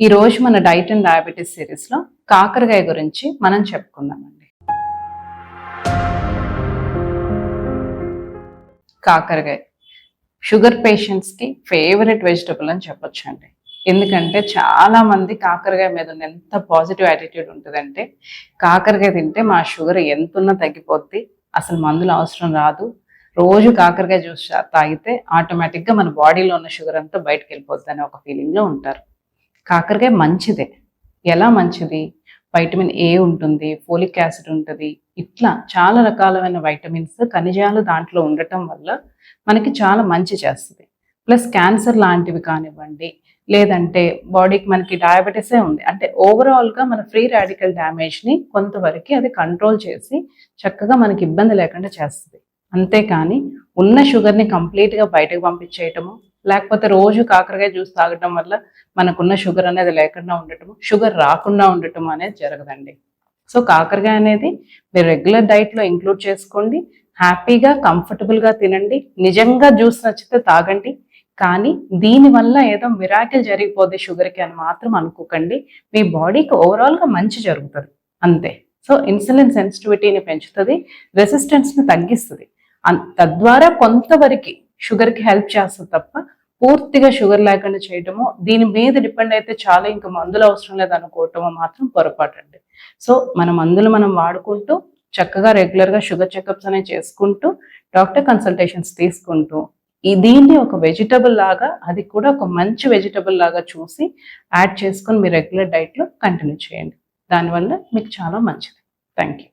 ఈ రోజు మన డైట్ అండ్ డయాబెటీస్ సిరీస్లో కాకరకాయ గురించి మనం చెప్పుకుందామండి. కాకరకాయ. షుగర్ పేషెంట్స్కి ఫేవరెట్ వెజిటబుల్ అని చెప్పొచ్చు అండి ఎందుకంటే చాలా మంది కాకరకాయ మీద ఉన్న ఎంత పాజిటివ్ యాటిట్యూడ్ ఉంటుందంటే కాకరకాయ తింటే మా షుగర్ ఎంతున్నా తగ్గిపోద్ది అసలు మందులు అవసరం రాదు. రోజు కాకరకాయ జ్యూస్ తాగితే ఆటోమేటిక్గా మన బాడీలో ఉన్న షుగర్ అంతా బయటకు వెళ్ళిపోద్ది అనే ఒక ఫీలింగ్లో ఉంటారు. కాకరకాయ మంచిదే. ఎలా మంచిది? వైటమిన్ ఏ ఉంటుంది ఫోలిక్ యాసిడ్ ఉంటుంది ఇట్లా చాలా రకాలైన వైటమిన్స్ ఖనిజాలు దాంట్లో ఉండటం వల్ల మనకి చాలా మంచి చేస్తుంది. ప్లస్ క్యాన్సర్ లాంటివి కానివ్వండి లేదంటే బాడీకి మనకి డయాబెటీసే ఉంది. అంటే ఓవరాల్గా మన ఫ్రీ రాడికల్ డ్యామేజ్ని కొంతవరకు అది కంట్రోల్ చేసి చక్కగా మనకి ఇబ్బంది లేకుండా చేస్తుంది. అంతేకాని ఉన్న షుగర్ని కంప్లీట్గా బయటకు పంపించేయటము లేకపోతే రోజు కాకరకాయ జ్యూస్ తాగటం వల్ల మనకున్న షుగర్ అనేది లేకుండా ఉండటం షుగర్ రాకుండా ఉండటం అనేది జరగదండి. సో కాకరకాయ అనేది మీరు రెగ్యులర్ డైట్లో ఇంక్లూడ్ చేసుకోండి. హ్యాపీగా కంఫర్టబుల్గా తినండి. నిజంగా జ్యూస్ నచ్చితే తాగండి. కానీ దీనివల్ల ఏదో మిరాకిల్ జరిగిపోద్ది షుగర్కి అని మాత్రం అనుకోకండి. మీ బాడీకి ఓవరాల్గా మంచి జరుగుతుంది. అంతే. సో ఇన్సులిన్ సెన్సిటివిటీని పెంచుతుంది రెసిస్టెన్స్ని తగ్గిస్తుంది. తద్వారా కొంతవరకు షుగర్కి హెల్ప్ చేస్తుంది తప్ప పూర్తిగా షుగర్ లేకుండా చేయటము దీని మీద డిపెండ్ అయితే చాలా ఇంకా మందులు అవసరం లేదు అనుకోవటము మాత్రం పొరపాటు అండి సో మన మందులు మనం వాడుకుంటూ చక్కగా రెగ్యులర్గా షుగర్ చెకప్స్ అనేవి చేసుకుంటూ డాక్టర్ కన్సల్టేషన్స్ తీసుకుంటూ ఈ దీన్ని ఒక వెజిటబుల్ లాగా అది కూడా ఒక మంచి వెజిటబుల్ లాగా చూసి యాడ్ చేసుకొని మీ రెగ్యులర్ డైట్లో కంటిన్యూ చేయండి. దానివల్ల మీకు చాలా మంచిది. Thank you